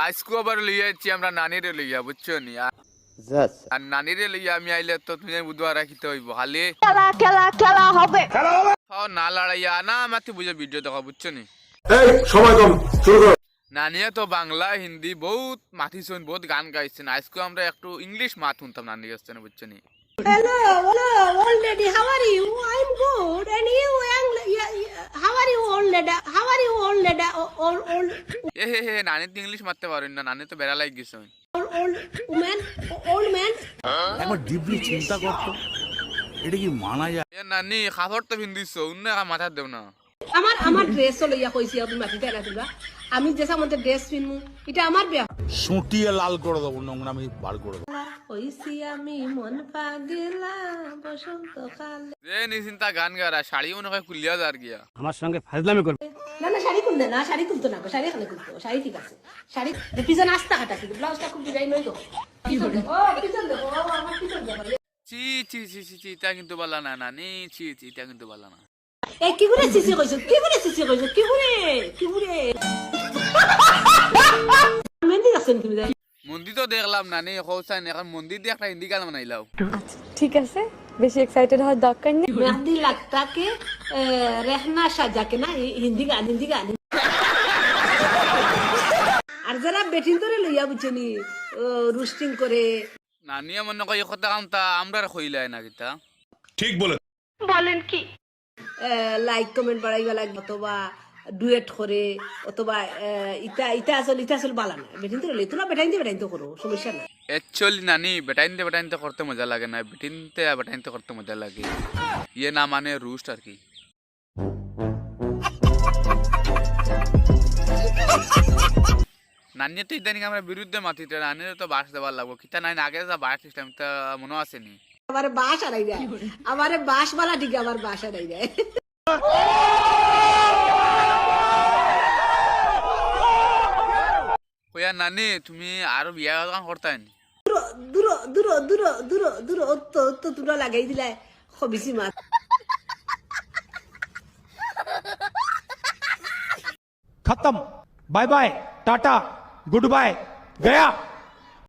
আজকে আবার লইয়া যাচ্ছি আমরা নানিরে লইয়া বুঝছ নি আর- আর নানিরে লইয়া আমি আইলে তো তুমি বুধবার রাখিতে হইব খালি খেলা হবে না লড়াইয়া না আমাকে বুঝে ভিডিও দেখা বুঝছ নি এই সময় কম শুরু করো নানিয়া তো বাংলা হিন্দি বহুত মাথিছেন বহুত গান গাইছেন আজকে আমরা একটু ইংলিশ মাত শুনতাম নানি কাছে বুঝছ নি Hello, hello, old lady. How are you? I'm good. এ হে হে নানি তো ইংলিশ মারতে পারেন না নানি তো বেড়া লাগ গেছে. একবার ডিপলি চিন্তা করতো। এটা কি মানা যায়? এ নানি খাবার তো ভিন্দিছ অন্য মাথা দেও না। আমার আমার ড্রেস লইয়া কইছি আপনি মাটি তোরা আমি যে সামনে ড্রেস পিনমু এটা আমার বিয়া। সুটিয়ে লাল করে দেবো নোংরা আমি বার করে দেবো। হইছি আমি মন পাগলা বসন্ত কালে। যে নিচিন্তা গান গারা শাড়ি মনে হয় খুলিয়া যার গিয়া। আমার সঙ্গে ফাজলামি করবে না না শাড়ি না শাড়ি খুলতো না শাড়ি এখানে খুলতো শাড়ি ঠিক আছে। শাড়ি পিছন আস্তা কাটা কিন্তু ব্লাউজটা খুব ডিজাইন নই পিছন দেখো, পিছন দেখো আমার পিছন দেখো চি চি চি চি চি এটা কিন্তু বালা না নানি চি চি কিন্তু বালা না। এই কি করে সিসি কইছো কি করে সিসি কইছো কি করে কি করে মেহেন্দি রাখছেন তুমি মন্দির তো দেখলাম না নেই হোসাইন এখন মন্দির দিয়ে একটা হিন্দি গান বানাইলাম ঠিক আছে বেশি এক্সাইটেড হওয়ার দরকার নেই। মেহেন্দি লাগতা কে রেহনা সাজাকে না হিন্দি গান হিন্দি গান। আর যারা বেটিন ধরে লইয়া বুঝেনি রুস্টিং করে। নানিয়া মনে কই কথা কাম তা আমরা কইলাই না গিতা। ঠিক বলে বলেন কি লাইক কমেন্ট বাড়াইবা লাগবে অথবা ডুয়েট করে অথবা আহ, ইটা ইটা আসল ইটা আসল বালা না। বেটিন করে লই তোরা বেটাইন দিয়ে বেটাইন তো করো সমস্যা না অ্যাকচুয়ালি নানি বেটাইনতে বেটাইনতে করতে মজা লাগে না বেটিনতে বেটাইনতে করতে মজা লাগে। ইয়ে না মানে রুস্ট আর কি। নানিয়ে তো ইদানিং আমরা বিরুদ্ধে মাতিতে নানির তো বাস দেওয়ার লাগবো। কিতা নাই আগে যা বাস সিস্টেম তা মনে আসেনি আমার বাস আড়াই যায় আমার বাস বালা ঠিক আমার বাস আড়াই যায় কইয়া নানি তুমি আরো বিয়া গান করতাই দূর দূর দূর দূর দূর অত্ত অত্ত তোরা লাগাই দিলাই খবিসি মাছ खत्म bye bye tata goodbye गया